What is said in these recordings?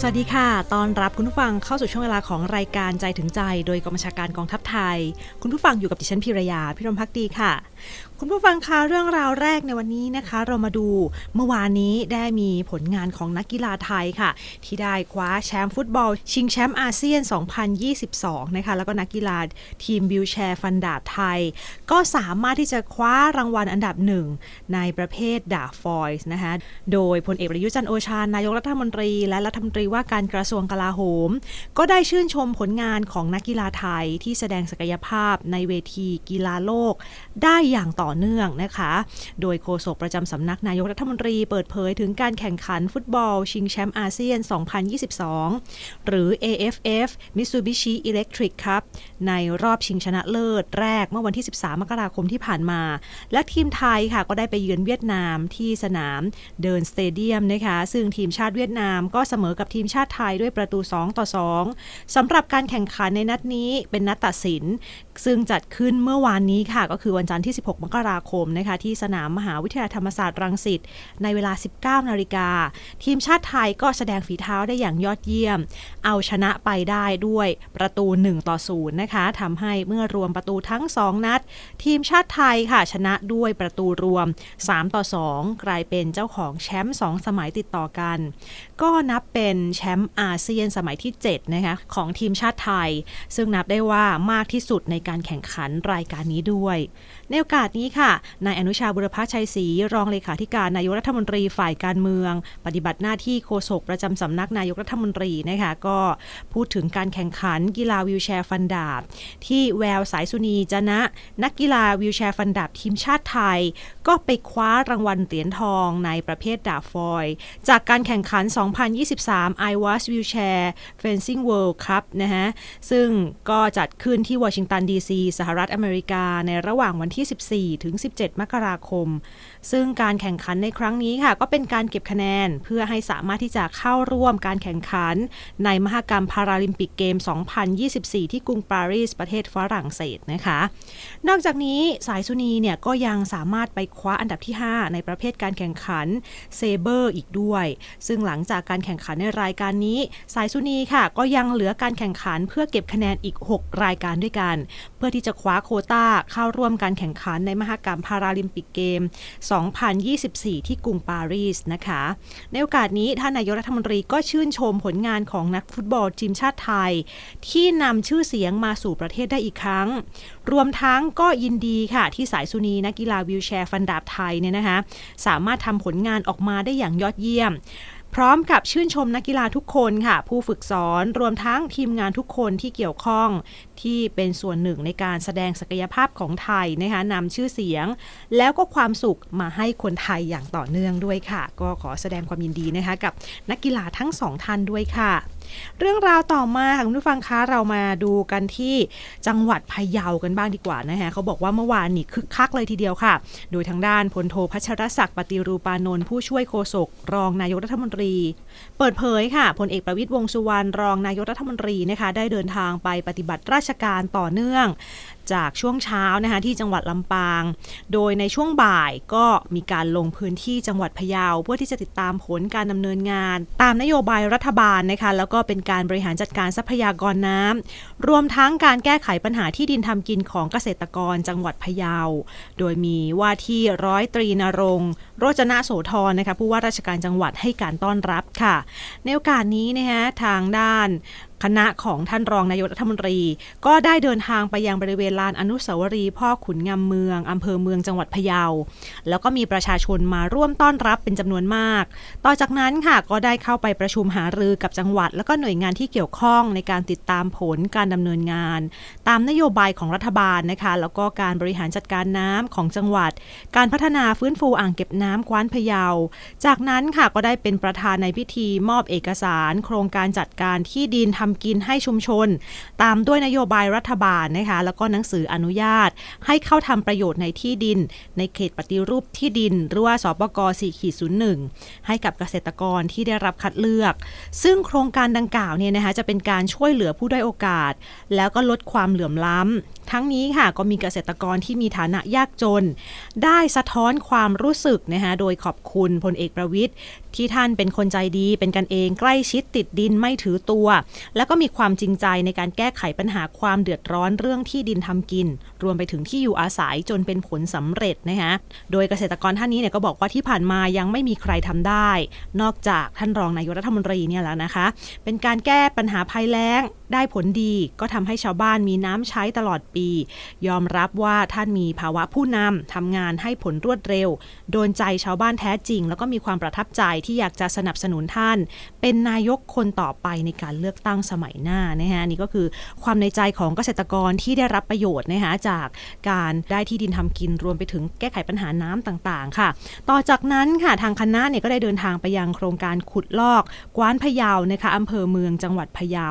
สวัสดีค่ะ ตอนรับคุณผู้ฟังเข้าสู่ช่วงเวลาของรายการใจถึงใจ โดยกองบัญชาการกองทัพไทย คุณผู้ฟังอยู่กับดิฉันพิรยา พิรมพักดีค่ะ คุณผู้ฟังคะเรื่องราวแรกในวันนี้นะคะ เรามาดูเมื่อวานนี้ได้มีผลงานของนักกีฬาไทยค่ะ ที่ได้คว้าแชมป์ฟุตบอล ชิงแชมป์อาเซียน 2022 นะคะ แล้วก็นักกีฬาทีมวิวแชร์ฟันดาบไทย ก็สามารถที่จะคว้ารางวัลอันดับหนึ่งในประเภทดาบฟอยส์นะคะ โดยพลเอกประยุจันโอชานายกรัฐมนตรี และรัฐมนตรีว่าการกระทรวงกลาโหม ก็ได้ชื่นชมผลงานของนักกีฬาไทยที่แสดงศักยภาพในเวทีกีฬาโลกได้อย่างต่อเนื่องนะคะ โดยโฆษกประจำสำนักนายกรัฐมนตรีเปิดเผยถึงการแข่งขันฟุตบอล ชิงแชมป์อาเซียน 2022 หรือ AFF Mitsubishi Electric Cup ในรอบชิงชนะเลิศแรกเมื่อวันที่ 13 มกราคมที่ผ่านมา และทีมไทยค่ะก็ได้ไปเยือนเวียดนามที่สนามเดินสเตเดียมนะคะ ซึ่งทีมชาติเวียดนามก็เสมอกับทีมชาติไทยด้วยประตู 2 ต่อ 2สำหรับการแข่งขันในนัดนี้เป็นนัดตัดสิน ซึ่งจัดขึ้นเมื่อวานนี้ค่ะ ก็คือวันจันทร์ที่ 16 มกราคมนะคะที่สนามมหาวิทยาลัยธรรมศาสตร์รังสิตในเวลา 19 นาฬิกา ทีมชาติไทยก็แสดงฝีเท้าได้อย่างยอดเยี่ยม เอาชนะไปได้ด้วยประตู 1 ต่อ 0 นะคะทำให้เมื่อรวมประตูทั้ง 2 นัด ทีมชาติไทยค่ะชนะด้วยประตูรวม 3 ต่อ 2 กลายเป็นเจ้าของแชมป์ 2 สมัยติดต่อกัน ก็นับเป็นแชมป์อาเซียนสมัยที่7นะคะของทีมชาติไทย ซึ่งนับได้ว่ามากที่สุดในการแข่งขันรายการนี้ด้วยในโอกาสนี้ค่ะ นายอนุชาบุรพชัยศรีรองเลขาธิการนายกรัฐมนตรีฝ่ายการเมือง ปฏิบัติหน้าที่โฆษกประจำสำนักนายกรัฐมนตรีนะคะก็พูดถึงการแข่งขันกีฬาวิวแชร์ฟันดาบ ที่แววสายสุนีจนะ นักกีฬาวิวแชร์ฟันดาบทีมชาติไทย ก็ไปคว้ารางวัลเหรียญทองในประเภทดาบฟอย จากการแข่งขัน 2023 i w a s Wheelchair Fencing World Cup นะฮะซึ่งก็จัดขึ้นที่วอชิงตันดีซีสหรัฐอเมริกาในระหว่างวันที่ 14 ถึง 17 มกราคม ซึ่งการแข่งขันในครั้งนี้ค่ะ ก็เป็นการเก็บคะแนนเพื่อให้สามารถที่จะเข้าร่วมการแข่งขัน ในมหกรรมพาราลิมปิกเกม 2024 ที่กรุงปารีสประเทศฝรั่งเศสนะคะ นอกจากนี้สายสุนีเนี่ยก็ยังสามารถไปคว้าอันดับที่ 5 ในประเภทการแข่งขันเซเบอร์อีกด้วย ซึ่งหลังจากการแข่งขันในรายการนี้ สายสุนีค่ะ ก็ยังเหลือการแข่งขันเพื่อเก็บคะแนนอีก 6 รายการด้วยกัน เพื่อที่จะคว้าโคต้าเข้าร่วมการแข่งขันในมหกรรมพาราลิมปิกเกม 2024 ที่กรุงปารีสนะคะ ในโอกาสนี้ท่านนายกรัฐมนตรีก็ชื่นชมผลงานของนักฟุตบอลทีมชาติไทย ที่นำชื่อเสียงมาสู่ประเทศได้อีกครั้ง รวมทั้งก็ยินดีค่ะ ที่สายสุนีนักกีฬาวิวแชร์ฟันดาบไทยเนี่ยนะคะสามารถทำผลงานออกมาได้อย่างยอดเยี่ยม พร้อมกับชื่นชมนักกีฬาทุกคนค่ะ ผู้ฝึกสอนรวมทั้งทีมงานทุกคนที่เกี่ยวข้อง ที่เป็นส่วนหนึ่งในการแสดงศักยภาพของไทยนะคะนำชื่อเสียง แล้วก็ความสุขมาให้คนไทยอย่างต่อเนื่องด้วยค่ะ ก็ขอแสดงความยินดีนะคะกับนักกีฬาทั้งสองท่านด้วยค่ะ เรื่องราวต่อมาค่ะคุณผู้ฟังคะเรามาดูกันที่จังหวัดพะเยากันบ้างดีกว่านะคะเขาบอกว่าเมื่อวานนี้คึกคักเลยทีเดียวค่ะ โดยทางด้านพลโทพัชรศักดิ์ปฏิรูปานนท์ผู้ช่วยโฆษกรองนายกรัฐมนตรี เปิดเผยค่ะพลเอกประวิตยวงสุวรรณรองนายกรัฐมนตรีนะคะได้เดินทางไปปฏิบัติราชการต่อเนื่อง จากช่วงเช้านะคะที่จังหวัดลำปาง โดยในช่วงบ่ายก็มีการลงพื้นที่จังหวัดพะเยาเพื่อที่จะติดตามผลการดำเนินงาน ตามนโยบายรัฐบาลนะคะแล้วก็็เป็นการบริหารจัดการทรัพยากรน้ำรวมทั้งการแก้ไขปัญหาที่ดินทำกินของเกษตรกรจังหวัดพะเยา โดยมีว่าที่ร้อยตรีนรงค์ โรจนะโสธรนะคะผู้ว่าราชการจังหวัดให้การต้อนรับค่ะ ในโอกาสนี้นะคะทางด้านคณะของท่านรองนายกรัฐมนตรี ก็ได้เดินทางไปยังบริเวณลานอนุสาวรีย์พ่อขุนงำเมืองอำเภอเมืองจังหวัดพะเยา แล้วก็มีประชาชนมาร่วมต้อนรับเป็นจำนวนมาก ต่อจากนั้นค่ะก็ได้เข้าไปประชุมหารือกับจังหวัด แล้วก็หน่วยงานที่เกี่ยวข้องในการติดตามผลการดำเนินงาน ตามนโยบายของรัฐบาลนะคะ แล้วก็การบริหารจัดการน้ำของจังหวัด การพัฒนาฟื้นฟูอ่างเก็บน้ำกว้านพะเยา จากนั้นค่ะก็ได้เป็นประธานในพิธีมอบเอกสาร โครงการจัดการที่ดินทำกินให้ชุมชน ตามด้วยนโยบายรัฐบาลนะคะแล้วก็หนังสืออนุญาต ให้เข้าทำประโยชน์ในที่ดิน ในเขตปฏิรูปที่ดิน หรือว่าสปก4.01 ให้กับเกษตรกรที่ได้รับคัดเลือก ซึ่งโครงการดังกล่าวเนี่ยนะคะจะเป็นการช่วยเหลือผู้ด้อยโอกาส แล้วก็ลดความเหลื่อมล้ำ ทั้งนี้ค่ะก็มีเกษตรกรที่มีฐานะยากจน ได้สะท้อนความรู้สึกนะคะโดยขอบคุณพลเอกประวิทย์ ที่ท่านเป็นคนใจดี เป็นกันเองใกล้ชิดติดดินไม่ถือตัว แล้วก็มีความจริงใจในการแก้ไขปัญหาความเดือดร้อนเรื่องที่ดินทำกิน รวมไปถึงที่อยู่อาศัยจนเป็นผลสำเร็จนะคะโดยเกษตรกรท่านนี้เนี่ยก็บอกว่าที่ผ่านมายังไม่มีใครทำได้ นอกจากท่านรองนายกรัฐมนตรีเนี่ยแล้วนะคะ เป็นการแก้ปัญหาภัยแล้งได้ผลดีก็ทำให้ชาวบ้านมีน้ำใช้ตลอดปี ยอมรับว่าท่านมีภาวะผู้นำทำงานให้ผลรวดเร็ว โดนใจชาวบ้านแท้จริง แล้วก็มีความประทับใจที่อยากจะสนับสนุนท่าน เป็นนายกคนต่อไปในการเลือกตั้งสมัยหน้านะฮะนี่ก็คือความในใจของเกษตรกรที่ได้รับประโยชน์นะคะจากการได้ที่ดินทำกินรวมไปถึงแก้ไขปัญหาน้ำต่างๆ ค่ะ ต่อจากนั้นค่ะทางคณะเนี่ยก็ได้เดินทางไปยังโครงการขุดลอก กว้านพะเยานะคะอำเภอเมืองจังหวัดพะเยา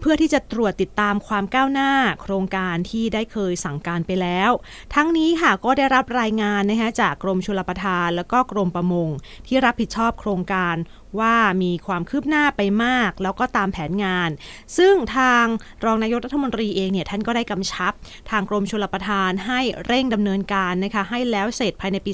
เพื่อที่จะตรวจติดตามความก้าวหน้า โครงการที่ได้เคยสั่งการไปแล้ว ทั้งนี้ค่ะก็ได้รับรายงานนะคะจากกรมชลประทาน แล้วก็กรมประมง ที่รับผิดชอบโครงการว่ามีความคืบหน้าไปมาก แล้วก็ตามแผนงาน ซึ่งทางรองนายกรัฐมนตรีเองเนี่ยท่านก็ได้กำชับ ทางกรมชลประทานให้เร่งดำเนินการนะคะให้แล้วเสร็จภายในปี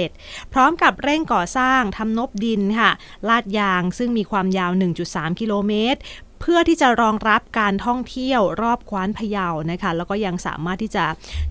2567 พร้อมกับเร่งก่อสร้างทำนบดินค่ะ ลาดยางซึ่งมีความยาว 1.3 กิโลเมตร เพื่อที่จะรองรับการท่องเที่ยวรอบกว้านพะเยานะคะแล้วก็ยังสามารถที่จะ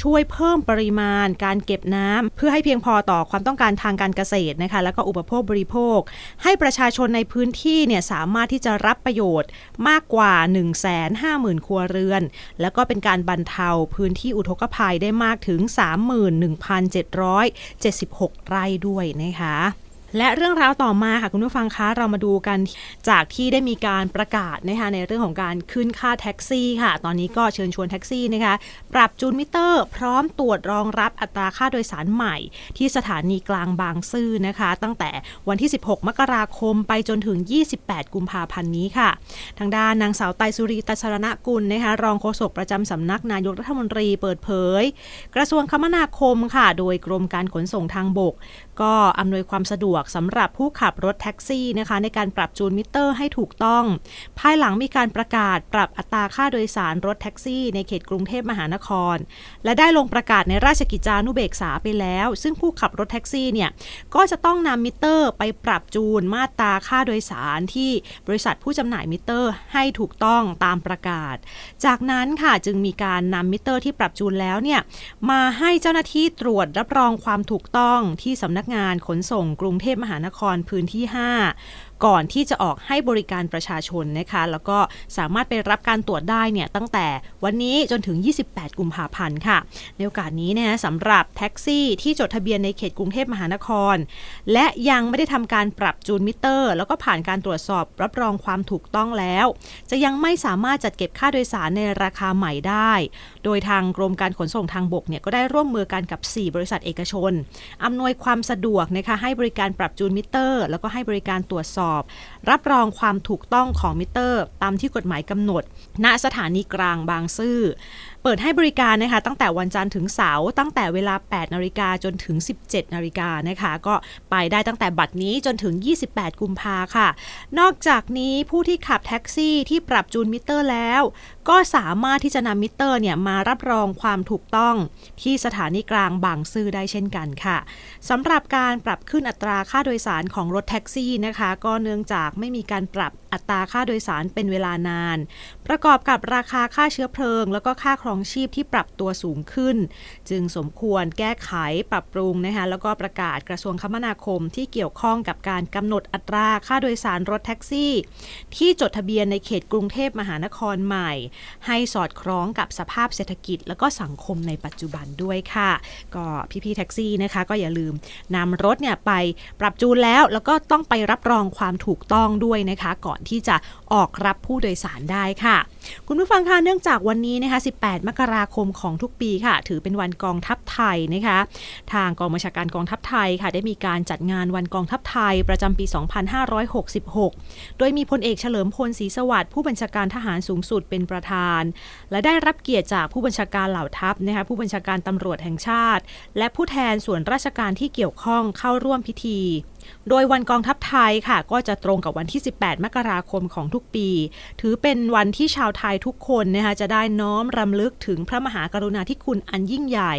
ช่วยเพิ่มปริมาณ การเก็บน้ำเพื่อให้เพียงพอต่อความต้องการทางการเกษตรนะคะแล้วก็อุปโภคบริโภค ให้ประชาชนในพื้นที่เนี่ยสามารถที่จะรับประโยชน์มากกว่า 150,000 ครัวเรือน แล้วก็เป็นการบรรเทาพื้นที่อุทกภัยได้มากถึง 31,776 ไร่ด้วยนะคะ และเรื่องราวต่อมาค่ะคุณผู้ฟังคะเรามาดูกันจากที่ได้มีการประกาศนะคะในเรื่องของการขึ้นค่าแท็กซี่ค่ะ ตอนนี้ก็เชิญชวนแท็กซี่นะคะปรับจูนมิเตอร์ พร้อมตรวจรองรับอัตราค่าโดยสารใหม่ ที่สถานีกลางบางซื่อนะคะ ตั้งแต่วันที่ 16 มกราคมไปจนถึง 28 กุมภาพันธ์นี้ค่ะ ทางด้านนางสาวไตรสุรีตัชรณกุลนะคะรองโฆษกประจำสำนักนายกรัฐมนตรีเปิดเผย กระทรวงคมนาคมค่ะ โดยกรมการขนส่งทางบก ก็อำนวยความสะดวกกสำหรับผู้ขับรถแท็กซี่นะคะ ในการปรับจูนมิเตอร์ให้ถูกต้อง ภายหลังมีการประกาศปรับอัตราค่าโดยสารรถแท็กซี่ ในเขตกรุงเทพมหานคร และได้ลงประกาศในราชกิจจานุเบกษาไปแล้ว ซึ่งผู้ขับรถแท็กซี่เนี่ยก็จะต้องนำมิเตอร์ไปปรับจูนมาตราค่าโดยสารที่บริษัทผู้จำหน่ายมิเตอร์ให้ถูกต้องตามประกาศ จากนั้นค่ะจึงมีการนำมิเตอร์ที่ปรับจูนแล้วเนี่ยมาให้เจ้าหน้าที่ตรวจรับรองความถูกต้องที่สำนักงานขนส่งกรุงเททพมหานครพื้นที่ 5 ก่อนที่จะออกให้บริการประชาชนนะคะแล้วก็สามารถไปรับการตรวจได้เนี่ยตั้งแต่วันนี้จนถึง 28 กุมภาพันธ์ค่ะ ในโอกาสนี้เนี่ยสำหรับแท็กซี่ที่จดทะเบียนในเขตกรุงเทพมหานคร และยังไม่ได้ทำการปรับจูนมิเตอร์ แล้วก็ผ่านการตรวจสอบรับรองความถูกต้องแล้ว จะยังไม่สามารถจัดเก็บค่าโดยสารในราคาใหม่ได้ โดยทางกรมการขนส่งทางบกเนี่ยก็ได้ร่วมมือกันกับ 4 บริษัทเอกชนอำนวยความสะดวกนะคะให้บริการปรับจูนมิเตอร์ แล้วก็ให้บริการตรวจสอบรับรองความถูกต้องของมิเตอร์ ตามที่กฎหมายกำหนด ณสถานีกลางบางซื่อเปิดให้บริการนะคะ ตั้งแต่วันจันทร์ถึงเสาร์ตั้งแต่เวลา 8นาฬิกาจนถึง 17นาฬิกานะคะ ก็ไปได้ตั้งแต่บัดนี้จนถึง 28 กุมภาค่ะ นอกจากนี้ผู้ที่ขับแท็กซี่ที่ปรับจูนมิเตอร์แล้ว ก็สามารถที่จะนำมิเตอร์เนี่ยมารับรองความถูกต้องที่สถานีกลางบางซื่อได้เช่นกันค่ะสำหรับการปรับขึ้นอัตราค่าโดยสารของรถแท็กซี่นะคะ ก็เนื่องจากไม่มีการปรับอัตราค่าโดยสารเป็นเวลานาน ประกอบกับราคาค่าเชื้อเพลิง แล้วก็ค่าครองชีพที่ปรับตัวสูงขึ้น จึงสมควรแก้ไขปรับปรุงนะคะแล้วก็ประกาศกระทรวงคมนาคมที่เกี่ยวข้องกับการกำหนดอัตราค่าโดยสารรถแท็กซี่ ที่จดทะเบียนในเขตกรุงเทพมหานครใหม่ ให้สอดคล้องกับสภาพเศรษฐกิจ แล้วก็สังคมในปัจจุบันด้วยค่ะ ก็พี่ๆแท็กซี่นะคะก็อย่าลืมนำรถเนี่ยไปปรับจูนแล้ว แล้วก็ต้องไปรับรองความถูกต้องด้วยนะคะ ก่อนที่จะออกรับผู้โดยสารได้ค่ะ คุณผู้ฟังคะเนื่องจากวันนี้นะคะ 18มกราคมของทุกปีค่ะ ถือเป็นวันกองทัพไทยนะคะ ทางกองบัญชาการกองทัพไทยค่ะ ได้มีการจัดงานวันกองทัพไทยประจำปี 2566 โดยมีพลเอกเฉลิมพลศรีสวัสดิ์ผู้บัญชาการทหารสูงสุดเป็นประธาน และได้รับเกียรติจากผู้บัญชาการเหล่าทัพนะคะผู้บัญชาการตำรวจแห่งชาติ และผู้แทนส่วนราชการที่เกี่ยวข้องเข้าร่วมพิธีโดยวันกองทัพไทยค่ะ ก็จะตรงกับวันที่ 18 มกราคมของทุกปี ถือเป็นวันที่ชาวไทยทุกคนนะคะจะได้น้อมรำลึกถึงพระมหากรุณาธิคุณอันยิ่งใหญ่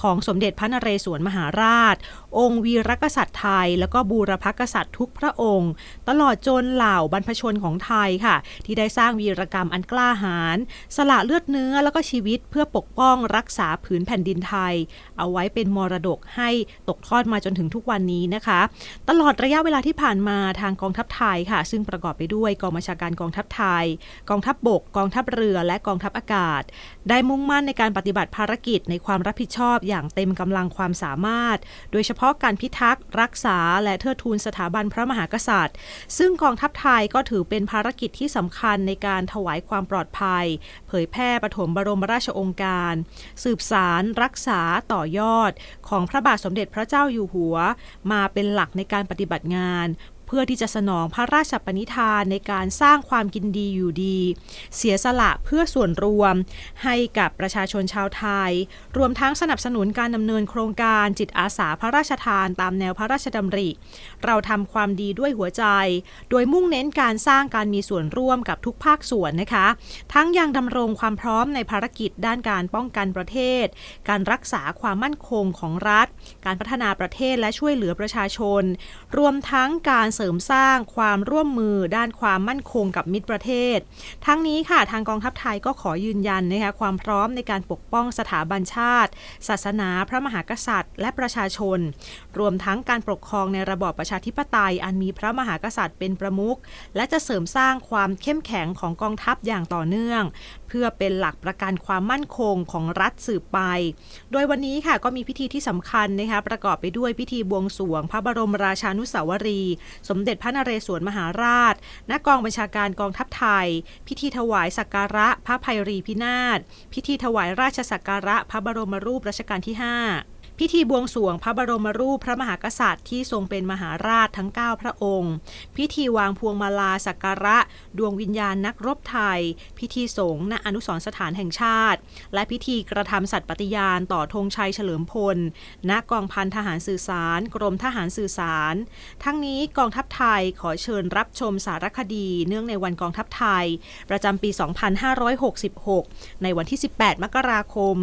ของสมเด็จพระนเรศวรมหาราช องค์วีรกษัตริย์ไทย แล้วก็บูรพกษัตริย์ทุกพระองค์ ตลอดจนเหล่าบรรพชนของไทยค่ะ ที่ได้สร้างวีรกรรมอันกล้าหาญสละเลือดเนื้อแล้วก็ชีวิตเพื่อปกป้องรักษาผืนแผ่นดินไทย เอาไว้เป็นมรดกให้ตกทอดมาจนถึงทุกวันนี้นะคะ ตลอดระยะเวลาที่ผ่านมาทางกองทัพไทยค่ะ ซึ่งประกอบไปด้วยกองบัญชาการกองทัพไทย กองทัพบบก กองทัพเรือและกองทัพอากาศ ได้มุ่งมั่นในการปฏิบัติภารกิจในความรับผิดชอบอย่างเต็มกำลังความสามารถ โดยเฉพาะาะการพิทักษ์รักษา และเทิดทูนสถาบันพระมหากษัตริย์ ซึ่งกองทัพไทยก็ถือเป็นภารกิจที่สำคัญในการถวายความปลอดภัย เผยแพร่ปฐมบรมราชองค์การ สืบสารรักษาต่อยอด ของพระบาทสมเด็จพระเจ้าอยู่หัว มาเป็นหลักในการปฏิบัติงาน พื่อที่จะสนองพระราชปณิธานในการสร้างความกินดีอยู่ดี เสียสละเพื่อส่วนรวม ให้กับประชาชนชาวไทย รวมทั้งสนับสนุนการดำเนินโครงการจิตอาสาพระราชทานตามแนวพระราชดำริ เราทำความดีด้วยหัวใจ โดยมุ่งเน้นการสร้างการมีส่วนร่วมกับทุกภาคส่วนนะคะ ทั้งยังดำรงความพร้อมในภารกิจด้านการป้องกันประเทศ การรักษาความมั่นคงของรัฐ การพัฒนาประเทศและช่วยเหลือประชาชน รวมทั้งการเสริมสร้างความร่วมมือด้านความมั่นคงกับมิตรประเทศ ทั้งนี้ค่ะทางกองทัพไทยก็ขอยืนยันนะคะความพร้อมในการปกป้องสถาบันชาติ ศาสนาพระมหากษัตริย์ และประชาชน รวมทั้งการปกครองในระบอบประชาธิปไตย อันมีพระมหากษัตริย์เป็นประมุขและจะเสริมสร้างความเข้มแข็งของกองทัพอย่างต่อเนื่อง เพื่อเป็นหลักประกันความมั่นคงของรัฐสืบไป โดยวันนี้ค่ะก็มีพิธีที่สำคัญนะคะประกอบไปด้วยพิธีบวงสรวง พระบรมราชานุสาวรีสมเด็จพระนเรศวรมหาราช ณ กองบัญชาการกองทัพไทย พิธีถวายสักการะพระภัยรีพินาศ พิธีถวายราชสักการะพระบรมรูปรัชกาลที่ 5 พิธีบวงสรวงพระบรมรูปพระมหากษัตริย์ที่ทรงเป็นมหาราชทั้ง 9 พระองค์ พิธีวางพวงมาลาสักการะ ดวงวิญญาณนักรบไทย พิธีสงฆ์ณอนุสรสถานแห่งชาติ และพิธีกระทำสัตย์ปฏิญาณต่อธงชัยเฉลิมพล ณกองพันทหารสื่อสาร กรมทหารสื่อสาร ทั้งนี้กองทัพไทยขอเชิญรับชมสารคดี เนื่องในวันกองทัพไทย ประจำปี 2566 ในวันที่ 18 มกราคม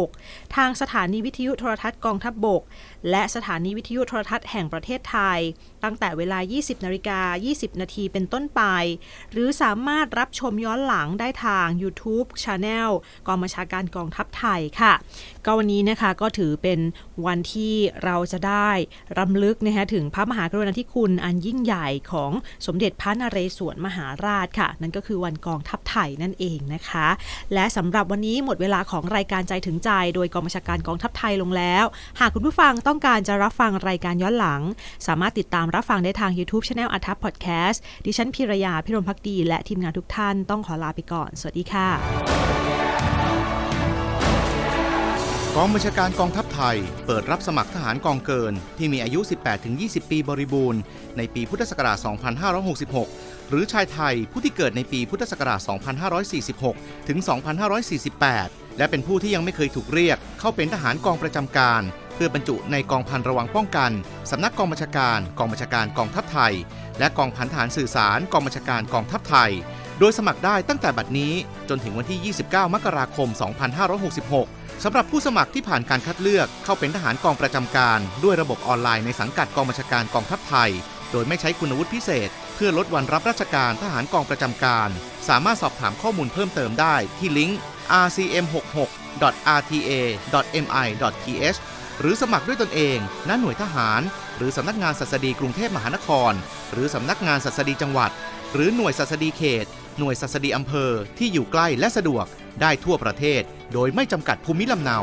2566 ทางสถานีวิทยุโทรทัศน์กองทัพบบก และสถานีวิทยุโทรทัศน์แห่งประเทศไทย ตั้งแต่เวลา 20นาฬิกา20 นาทีเป็นต้นไป หรือสามารถรับชมย้อนหลังได้ทาง YouTube Channel กองบัญชาการกองทัพไทยค่ะ ก็วันนี้นะคะก็ถือเป็นวันที่เราจะได้รำลึกนะคะถึงพระมหากรุณาธิคุณอันยิ่งใหญ่ของสมเด็จพระนเรศวรมหาราชค่ะ นั่นก็คือวันกองทัพไทยนั่นเองนะคะ และสำหรับวันนี้หมดเวลาของรายการใจถึงใจ โดยกองบัญชาการกองทัพไทยลงแล้ว หากคุณผู้ฟังต้ององการจะรับฟังรายการย้อนหลัง สามารถติดตามรับฟังได้ทาง YouTube Channel อัทัพพอดแคสต์ดิฉันพิรยาพิรมพักดี และทีมงานทุกท่านต้องขอลาไปก่อน สวัสดีค่ะกองบัญชาการกองทัพไทย เปิดรับสมัครทหารกองเกิน ที่มีอายุ 18-20 ปีบริบูรณ์ ในปีพุทธศักราช 2566 หรือชายไทยผู้ที่เกิดในปีพุทธศักราช 2546 ถึง 2548 และเป็นผู้ที่ยังไม่เคยถูกเรียกเข้าเป็นทหารกองประจำการ เพื่อบรรจุในกองพันระวังป้องกัน สำนักกองบัญชาการ กองบัญชาการกองทัพไทย และกองพันทหารสื่อสาร กองบัญชาการกองทัพไทย โดยสมัครได้ตั้งแต่บัดนี้จนถึงวันที่ 29 มกราคม 2566 สำหรับผู้สมัครที่ผ่านการคัดเลือกเข้าเป็นทหารกองประจำการ ด้วยระบบออนไลน์ในสังกัดกองบัญชาการกองทัพไทย โดยไม่ใช้คุณวุฒิพิเศษ เพื่อลดวันรับราชการทหารกองประจำการ สามารถสอบถามข้อมูลเพิ่มเติมได้ที่ลิงก์ rcm66.rta.mi.th หรือสมัครด้วยตนเอง ณ หน่วยทหาร หรือสำนักงานศัสดีกรุงเทพมหานคร หรือสำนักงานศัสดีจังหวัด หรือหน่วยศัสดีเขต หน่วยศัสดีอำเภอ ที่อยู่ใกล้และสะดวก ได้ทั่วประเทศ โดยไม่จำกัดภูมิลำเนา